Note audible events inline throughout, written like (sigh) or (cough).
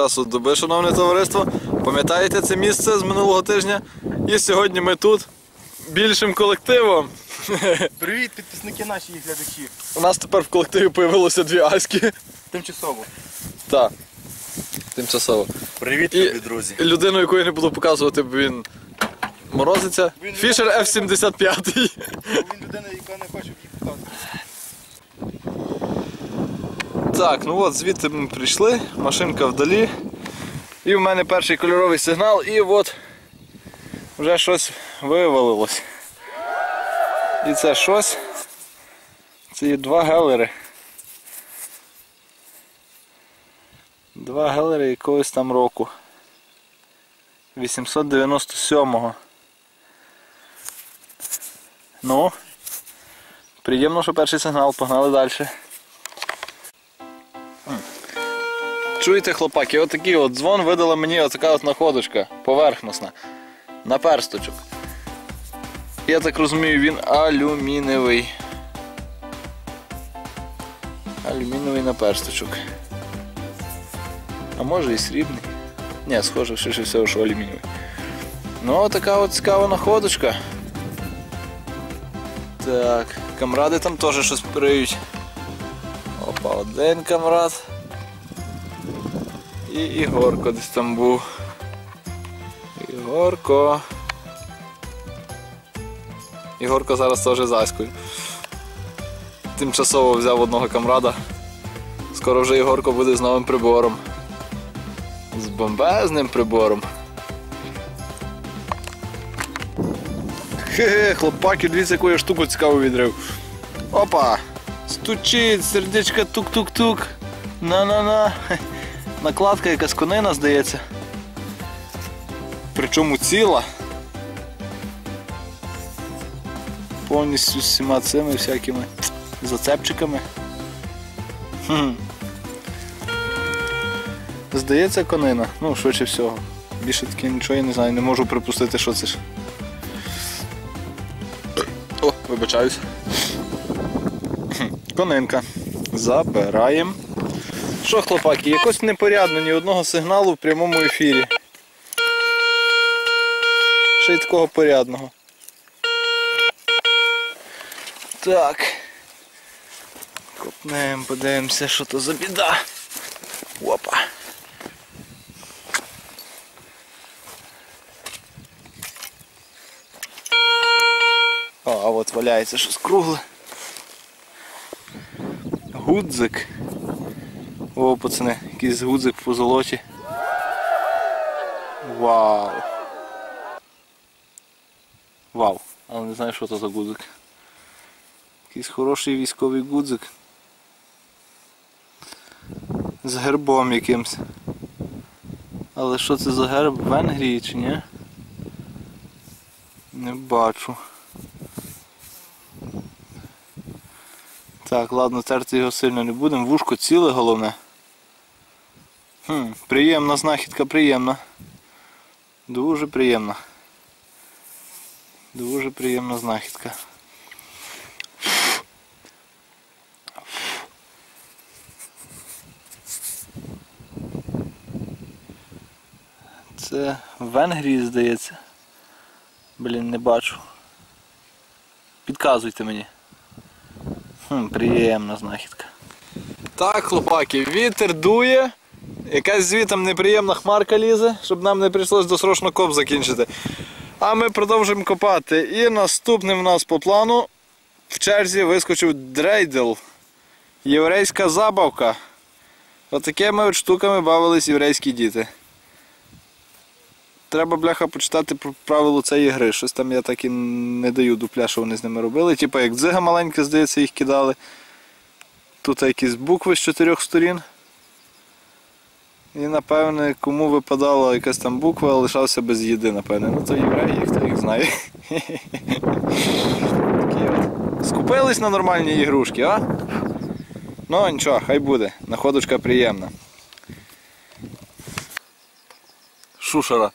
Часу доби, шановне товариство. Пам'ятаєте це місце з минулого тижня? І сьогодні ми тут більшим колективом. Привіт, підписники наші і глядачі. У нас тепер в колективі появилося дві аськи. Тимчасово. Так. Тимчасово. Привіт, І- любі друзі. Людину, яку я не буду показувати, бо він морозиться. Він Фішер не F75. Він людина, яка не хоче їх показувати. Так, ну от звідти ми прийшли, машинка вдалі. І в мене перший кольоровий сигнал, і от вже щось вивалилось. І це щось. Це є два гелери. Два гелери якогось там року. 897-го. Ну. Приємно, що перший сигнал, погнали далі. Чуєте, хлопаки, отакий от дзвон видала мені отака от находочка поверхностна. На персточок. Я так розумію, він. Алюмінієвий наперсточок. А може і срібний. Ні, схоже, швидше всього, що алюмінієвий. Ну, така от цікава находочка. Так, камради там теж щось приють. Опа, один камрад. І Ігорко десь там був. Ігорко. Ігорко зараз теж з Аською. Тимчасово взяв одного камрада. Скоро вже Ігорко буде з новим прибором. З бомбезним прибором. Хе-хе, хлопаки, дивіться, яку я штуку цікаву відрив. Опа! Стучить, сердечко тук-тук-тук. На-на-на. Накладка якась конина, здається. Причому ціла. Повністю з всіма цими всякими зацепчиками. Хм. Здається, конина. Ну, швидше всього. Більше таки нічого я не знаю, не можу припустити, що це ж. О, вибачаюсь. Конинка. Забираємо. Що, хлопаки, якось непорядно ні одного сигналу в прямому ефірі. Ще й такого порядного. Так. Копнемо, подивимося, що то за біда. Опа. О, а от валяється щось кругле. Гудзик. О, пацани, якийсь гудзик по золоті. Вау. Вау. Але не знаю, що це за гудзик. Якийсь хороший військовий гудзик. З гербом якимсь. Але що це за герб? В Венгрії чи ні? Не бачу. Так, ладно, терти його сильно не будемо. Вушко ціле головне. Хм, приємна знахідка, приємна. Дуже приємна. Дуже приємна знахідка. Це в Венгрії, здається. Блін, не бачу. Підказуйте мені. Хм, приємна знахідка. Так, хлопаки, вітер дує. Якась звітом неприємна хмарка лізе, щоб нам не прийшлось досрочно коп закінчити. А ми продовжуємо копати. І наступним в нас по плану в черзі вискочив дрейдел. Єврейська забавка. Отакими от штуками бавились єврейські діти. Треба, бляха, почитати про правило цієї гри. Щось там я так і не даю дупля, що вони з ними робили. Типа як дзига маленька, здається, їх кидали. Тут якісь букви з чотирьох сторін. І напевне, кому випадала якась там буква, лишався без їди, напевне. Ну то євреї, хто їх знає. Такі от. Скупились на нормальні ігрушки, а? Ну нічого, хай буде. Находочка приємна. Шушера.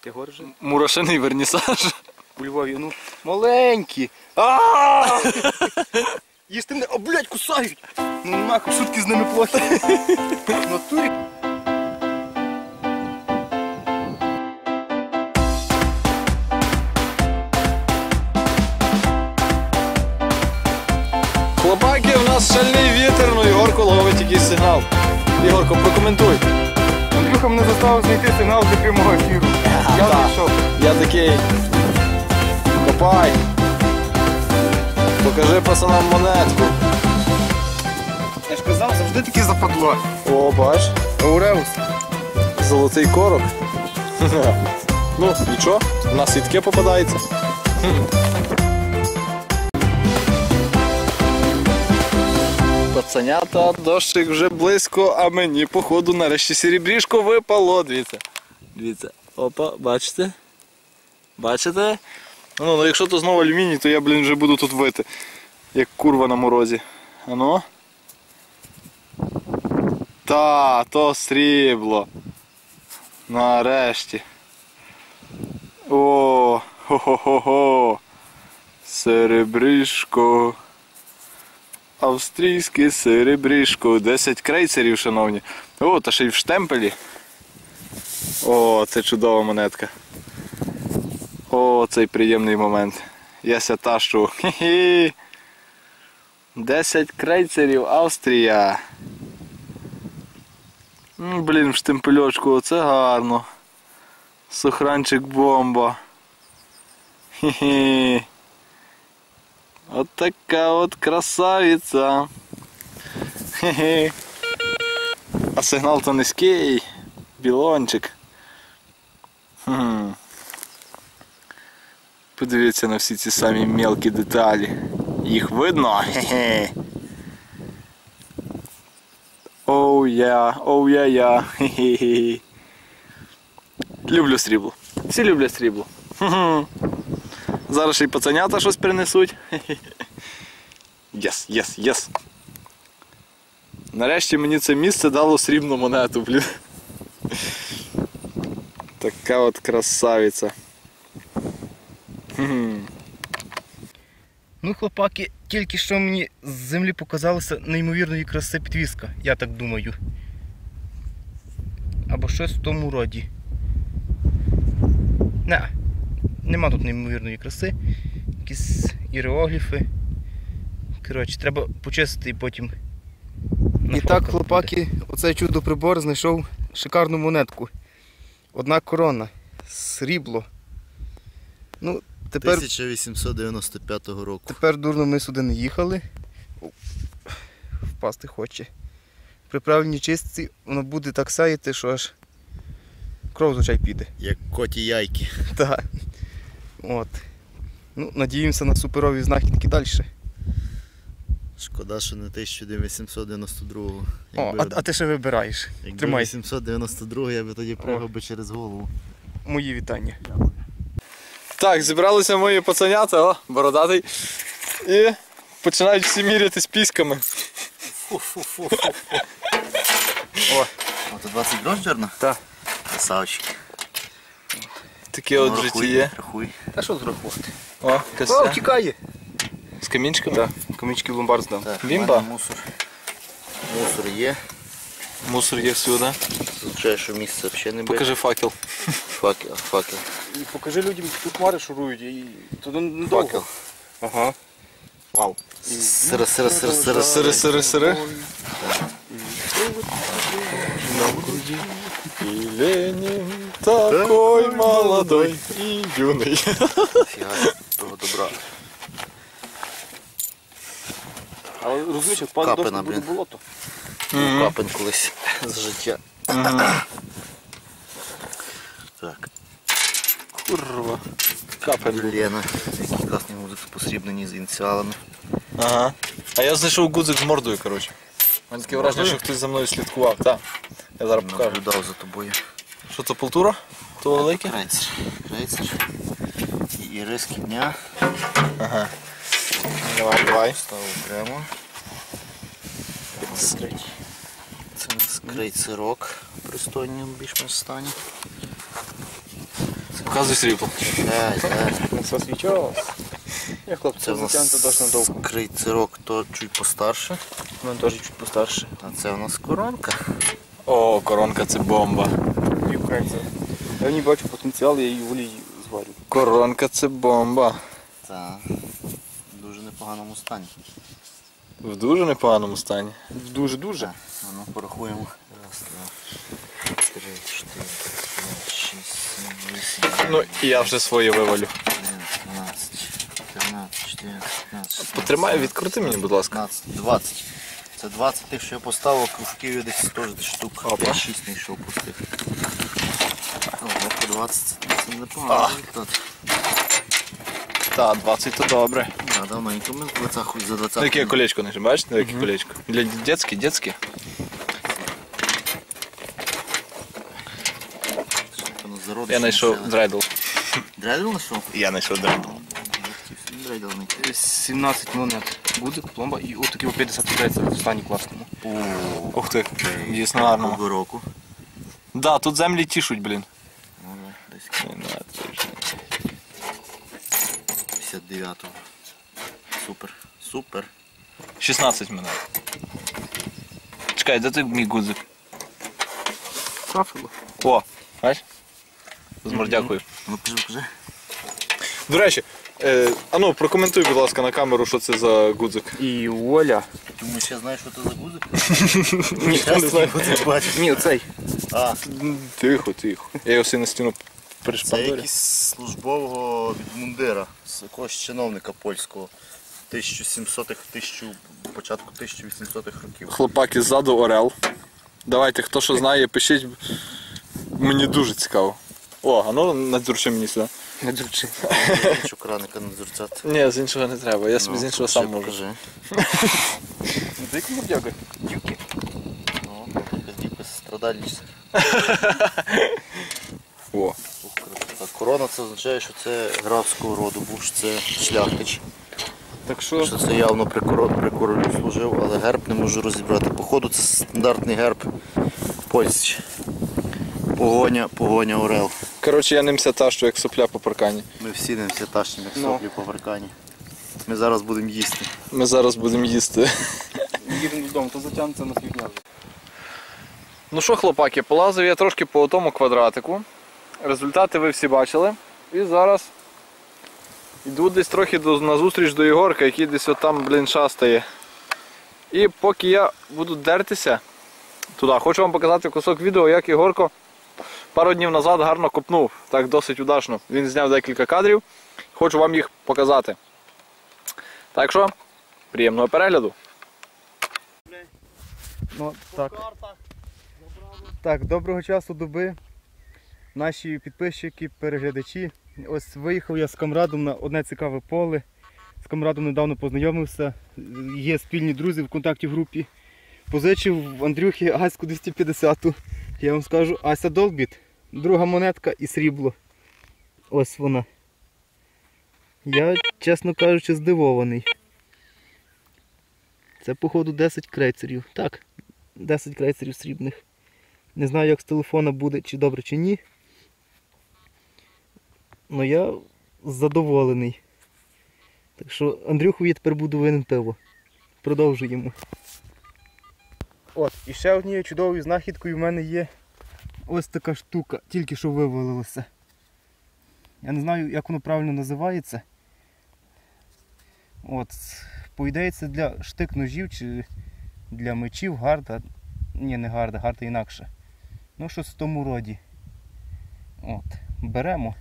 Ти говориш? Мурашиний вернісаж. У Львові, ну, маленькі. А! Їсти мене, о, блядь, кусають! Ну нема, шутки з ними плохі. В (laughs) натурі. Нас шальний вітер, ну Ігорко ловить якийсь сигнал. Ігорко, прокоментуй. Андрюха мене заставив знайти сигнал для прямого ефіру. (laughs) Я знайшов. Я такий. Копай. Покажи пацанам монетку. Я ж казав, завжди таке западло. О, бач, Ауреус. золотий корок. (laughs) ну, нічого, у нас і таке попадається. Пацанята, дощик вже близько, а мені, походу, нарешті серебрішко випало. Дивіться. Дивіться. Опа, бачите? Бачите? Ну, ну якщо то знову алюміній, то я, блін, вже буду тут вити. Як курва на морозі. Ано? Та, то срібло. Нарешті. О, хо-хо-хо-хо. Серебришко. Австрійське серебришко. 10 крейсерів, шановні. О, та ще й в штемпелі. О, це чудова монетка. О, цей приємний момент. Я ся ташу. Хі-хі. 10 крейсерів Австрія. Блін, в штемпельочку, оце гарно. Сохранчик бомба. Хі-хі. От така от красавиця. Хі-хі. А сигнал то низький. Білончик. Хм. Подивіться на всі ці самі мелкі деталі. Їх видно? Хе-хе. Оу я, оу я я. Хе-хе-хе. Люблю срібло. Всі люблять срібло. Хм-хм. Зараз ще й пацанята щось принесуть. Єс, єс, єс. Нарешті мені це місце дало срібну монету, блін. Така от красавиця. Ну, хлопаки, тільки що мені з землі показалася неймовірної краси підвіска, я так думаю. Або щось в тому роді. Не, нема тут неймовірної краси. Якісь іерогліфи. Коротше, треба почистити і потім. І так, хлопаки, оцей чудо прибор знайшов шикарну монетку. Одна корона, срібло. Ну, тепер, 1895 року. тепер дурно ми сюди не їхали. Впасти хоче. При правильній чистці воно буде так сяяти, що аж кров з очей піде. Як коті яйки. Так. От. Ну, надіємося на суперові знахідки далі. Шкода, що не 1892. О, а, а ти ще вибираєш. якби тримай. 892 я би тоді пригав би через голову. Мої вітання. Так, зібралися мої пацанята, о, бородатий. І починають всі мірятись піськами. О, то 20 грош? Так. Красавчик. Таке от в житті є. Рахуй. Та що зрахувати? О, О, костя. тікає! З камінчиками? Так, комічки в ломбард здав. Так, Бімба? Мусор. Мусор є. Мусор є всюди. Звичайно, що місце взагалі не буде. Покажи факел. Факел, факел. І покажи людям, тут хмари шурують, і туди Факел. Ага. Вау. Сири, сири, сири, сири. Сири, сири, сири. И Ленин такой молодой и юный. Фіга, того добра. Але розумієш, як падає Капина, дощ, то буде блін. болото. Був Капень колись з життя. (laughs) Так. Курва. Капель. Лена. Який класний музик посрібнені з ініціалами. Ага. А я знайшов гудзик з мордою, коротше. Мене таке враження, що хтось за мною слідкував. Так. Я зараз покажу. Наблюдав за тобою. Що це полтура? То велике? Крейцер. Крейцер. І іриски дня. Ага. Давай, давай. Ставив прямо. Це у нас крейцерок в пристойному більш-менш стані. Показуй срібло. Так, так. На все свічалось. Я хлопці, Це у затягнути дощ нас надовго. крейцерок, то чуть постарше. У мене теж чуть постарше. А це у нас коронка. О, коронка це бомба. Українця. Я в ній бачу потенціал, я її в олії зварю. Коронка це бомба. Та в дуже непоганому стані. В дуже непоганому стані. В Дуже-дуже. А ну порахуємо. Раз, два, три, чотири, п'ять, шість, сім, вісім, Ну, і я вже своє вивалю. 12, 13, 14, 15, 16, Потримай, відкрути мені, будь ласка. 15, 20. Це 20 тих, що я поставив, кружків я десь теж штук Опа. 5-6 знайшов пустих. Ого, по 20 це непогано. Так, 20 то добре. Да, давненько ми в 20 хоч за 20. Яке колечко наше, бачите, яке колечко? Для дітське, дітське. Я знайшов драйдл. Драйдл знайшов? Я знайшов драйдл. Знайшов. 17 монет. Гудзик, пломба і отакий о 50 китайця в стані класному. Ух ти, дійсно гарно. Року? Да, тут землі тішуть, блін. Ну, да, десь 59-го. Супер. Супер. 16 мене. Чекай, де ти мій гудзик? Трафило. О, бачиш? Змордякую. Ну, кажи, кажи. До речі, е, ану, прокоментуй, будь ласка, на камеру, що це за гудзик. І Оля. Що я знаю, що це за гузик. (laughs) Ніхто не знає. Бачиш. Ні, оцей. А, Тихо, тихо. Я його на стіну це пришпандорю. якийсь службового від мундира, з якогось чиновника польського. 1700-х, 1000, початку 1800-х років. Хлопаки ззаду Орел. Давайте, хто що знає, пишіть. Мені дуже цікаво. О, а ну надзюрчи мені сюди. Не дурчи. Що краника не дзерцят. Ні, з іншого не треба, я собі з іншого сам можу. Покажи. Ну, дай мордяга. Дівки. Ну, якась дівка страдальниця. (laughs) О. Корона це означає, що це графського роду був, що це шляхтич. Так що Що це явно при королю служив, але герб не можу розібрати. Походу це стандартний герб в Польщі. Погоня, погоня Орел. Коротше, я ним та, що як сопля по паркані. Ми всі не всі як Ну. соплі по паркані. Ми зараз будемо їсти. Ми зараз будемо їсти. їдемо додому, то затягнеться на півдня. Ну що, хлопаки, полазив я трошки по тому квадратику. Результати ви всі бачили. І зараз йду десь трохи до, на зустріч до Єгорка, який десь отам, блін, шастає. І поки я буду дертися туди, хочу вам показати кусок відео, як Єгорко пару днів назад гарно копнув. Так досить удачно. Він зняв декілька кадрів. Хочу вам їх показати. Так що, приємного перегляду. Ну, так. Так, доброго часу доби. Наші підписчики, переглядачі. Ось виїхав я з камрадом на одне цікаве поле. З камрадом недавно познайомився. Є спільні друзі в контакті в групі. Позичив в Андрюхі Аську 250. Я вам скажу, Ася Долбіт. Друга монетка і срібло. Ось вона. Я, чесно кажучи, здивований. Це, походу, 10 крейцерів. Так, 10 крейцерів срібних. Не знаю, як з телефона буде, чи добре, чи ні. Але я задоволений. Так що Андрюху я тепер буду винен пиво. Продовжуємо. От, і ще однією чудовою знахідкою в мене є ось така штука, тільки що вивалилася. Я не знаю, як воно правильно називається. От, по ідеї це для штик-ножів чи для мечів гарда. Ні, не гарда, гарда інакше. Ну, щось в тому роді. От, беремо.